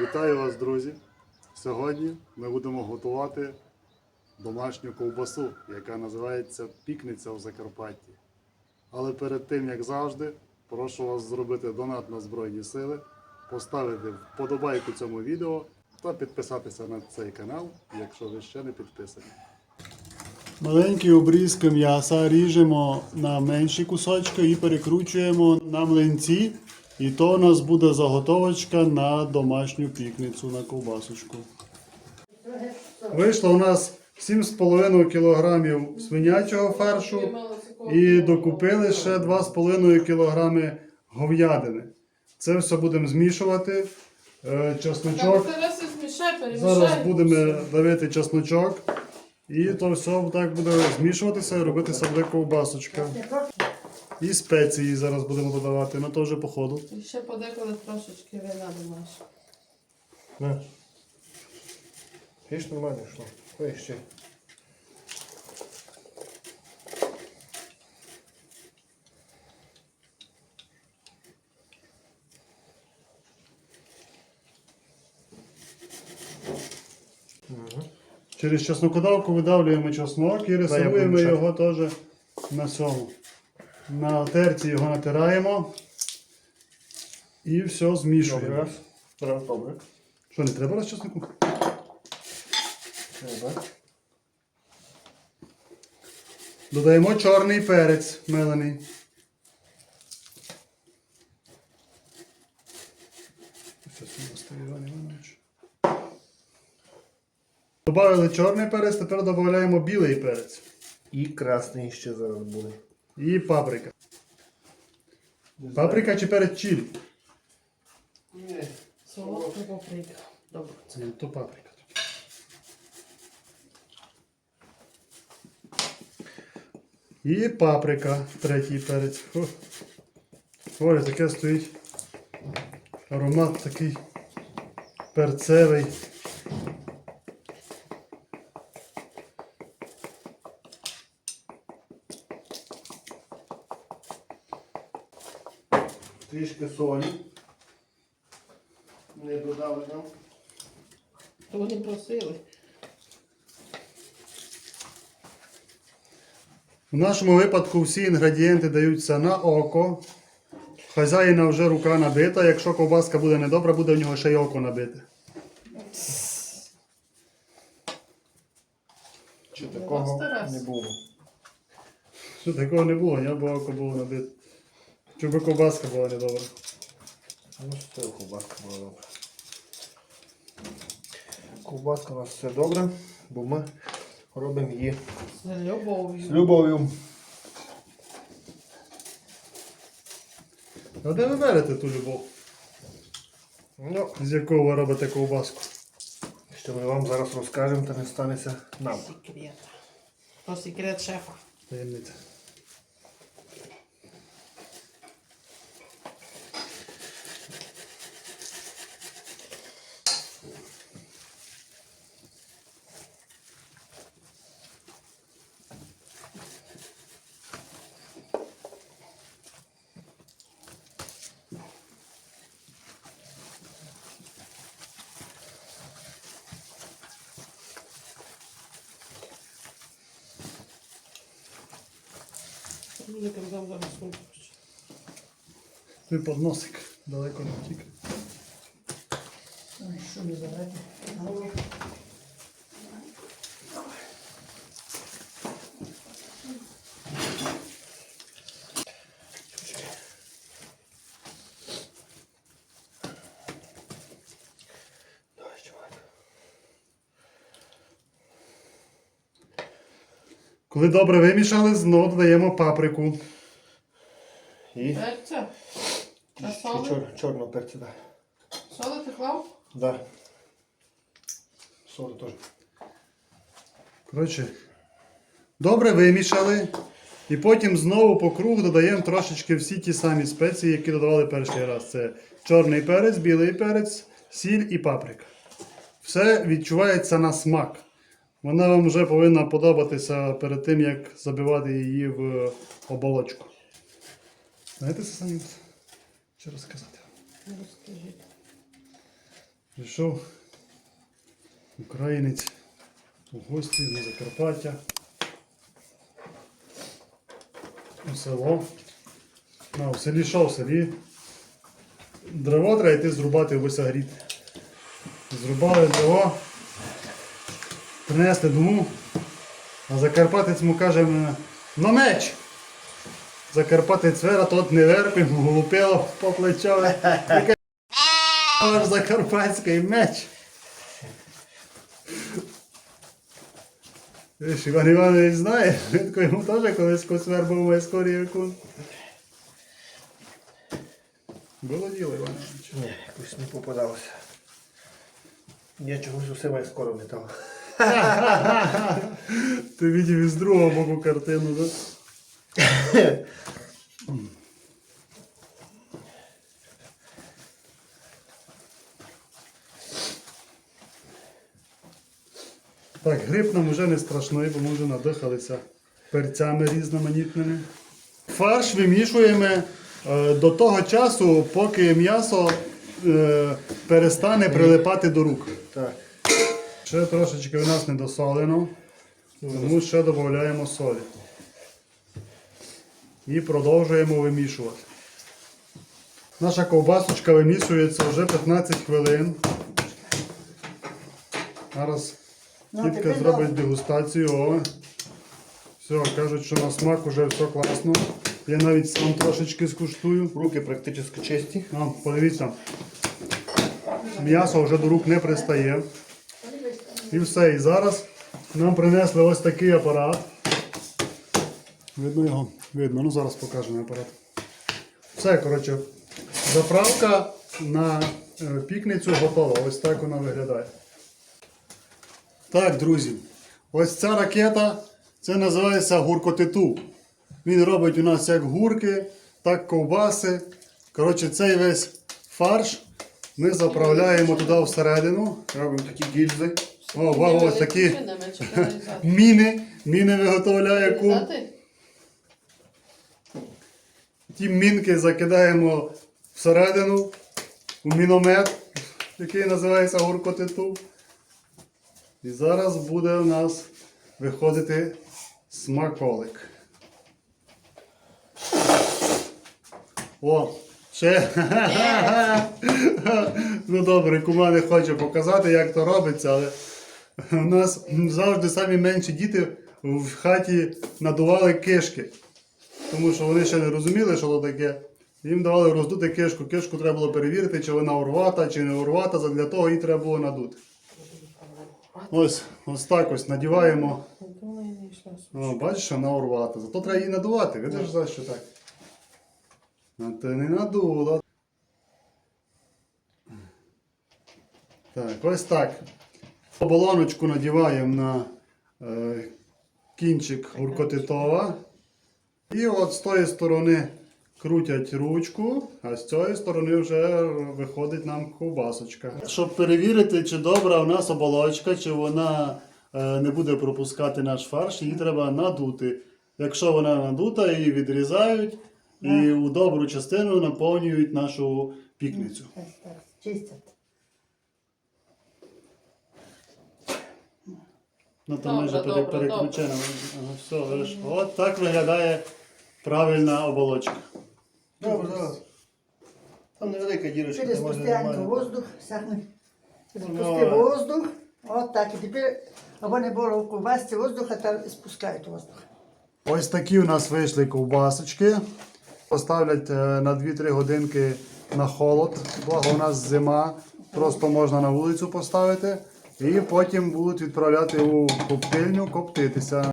Вітаю вас, друзі! Сьогодні ми будемо готувати домашню ковбасу, яка називається пікниця в Закарпатті. Але перед тим, як завжди, прошу вас зробити донат на Збройні Сили, поставити вподобайку цьому відео та підписатися на цей канал, якщо ви ще не підписані. Маленькі обрізки м'яса ріжемо на менші кусочки і перекручуємо на млинці. І то у нас буде заготовочка на домашню пікницю на ковбасочку. Вийшло у нас 7,5 кг свинячого фаршу і докупили ще 2,5 кг говядини. Це все будемо змішувати. Е, Чесночок. Зараз. Зараз будемо давити чесночок. І то все так буде змішуватися і робитися буде ковбасочка. І спеції зараз будемо додавати, на то вже по ходу. І ще подеколи трошечки вина домаш. На. Нормально шло. Ой, ще. Через чеснокодавку видавлюємо чеснок і рисуємо його теж на цьому. На терці його натираємо. І все змішуємо. раз. Раз, добре. Що, не треба раз чеснику? Треба. Додаємо чорний перець мелений. Добавили чорний перець, тепер додаємо білий перець. І красний ще зараз буде. І паприка. Паприка чи перець чилі? Ні. Солодка паприка. Добре. Це не то паприка. І паприка, третій перець. Фу. Ой, таке стоїть. Аромат такий перцевий. Трішки солі. Не додали нам. То вони просили. У нашому випадку всі інгредієнти даються на око. Хазяїна вже рука набита. Якщо ковбаска буде недобра, буде в нього ще й око набите. Чи Ну, такого раз. не було. Що такого не було, я б око було набите. Щоб ковбаска була недобра. Ну, це ковбаска була добра. Ковбаска у нас все добре, бо ми робимо її З любов'ю. з любов'ю. А де ви берете ту любов, Ну, з якого ви робите ковбаску? що ми вам зараз розкажемо, та не станеться нам. Секрет. То секрет шефа. Таємниця. Мені дам зараз сумку. Той подносик далеко не втік. Ой, що мені забрати? Коли добре вимішали, знову додаємо паприку. І Перця? А ще соли? чор, чорного перця, да. Соли ти клав? Да. Соли теж. Коротше, добре вимішали. І потім знову по кругу додаємо трошечки всі ті самі спеції, які додавали перший раз. Це чорний перець, білий перець, сіль і паприка. Все відчувається на смак. Вона вам вже повинна подобатися перед тим, як забивати її в оболочку. Знаєте, це самі? Що розказати? Розкажіть. Прийшов українець у гості на Закарпаття. У село. А, в селі що в селі? Дрова треба йти зрубати в осягріт. Зрубали дрова, принесли дому, а Закарпатець йому каже, на меч! Закарпатець вера, тот не верпив, глупило по плечове. Ваш закарпатський меч. Іван Іванович знає, він йому теж колись косвер був весь корівку. Було діло, Іван Іванович. Ні, якось не попадалося. Я чогось скоро метал. Ти бачив із другого боку картину, так? Так, гриб нам вже не страшний, бо ми вже надихалися перцями різноманітними. Фарш вимішуємо е, до того часу, поки м'ясо е, перестане прилипати до рук. Так. Ще трошечки у нас недосолено, тому ще додаємо солі. І продовжуємо вимішувати. Наша ковбасочка вимішується вже 15 хвилин. Зараз Ну, тітка зробить дегустацію. О. Все, кажуть, що на смак вже все класно. Я навіть сам трошечки скуштую. Руки практично чисті. А, подивіться. М'ясо вже до рук не пристає. І все. І зараз нам принесли ось такий апарат. Видно його? Видно, ну зараз покажемо апарат. Все, коротше, заправка на е, пікницю готова. Ось так вона виглядає. Так, друзі, ось ця ракета, це називається гуркотиту. Він робить у нас як гурки, так ковбаси. Коротше, цей весь фарш ми заправляємо туди всередину. Робимо такі гільзи. О, вау, ось такі чи нарізати? міни. Міни виготовляє кум. Ті мінки закидаємо всередину у міномет, який називається гуркотиту. І зараз буде у нас виходити смаколик. О, ще. ну добре, кума не хоче показати, як то робиться, але у нас завжди самі менші діти в хаті надували кишки. Тому що вони ще не розуміли, що то таке. Їм давали роздути кишку. Кишку треба було перевірити, чи вона урвата, чи не урвата. Задля того її треба було надути. Ось, ось так ось надіваємо. О, бачиш, вона урвата. Зато треба її надувати. Видиш, за що так? А ти не надула. Так, ось так. Оболоночку надіваємо на е, кінчик гуркотитова. І от з тої сторони крутять ручку, а з цієї сторони вже виходить нам ковбасочка. Щоб перевірити, чи добра у нас оболочка, чи вона е, не буде пропускати наш фарш, її треба надути. Якщо вона надута, її відрізають і у добру частину наповнюють нашу пікницю. Чистять. Ну там ми вже Добре, пере- добре, переключено. Ага, все, видиш. От так виглядає правильна оболочка. Добре, зараз. Там невелика дірочка, Через нормально. воздух, сахне. Ну, Спусти воздух. От так. І тепер, або не було в ковбасці воздуха, та спускають воздух. Ось такі у нас вийшли ковбасочки. Поставлять е, на 2-3 годинки на холод. Благо у нас зима, просто можна на вулицю поставити. І потім будуть відправляти у коптильню коптитися.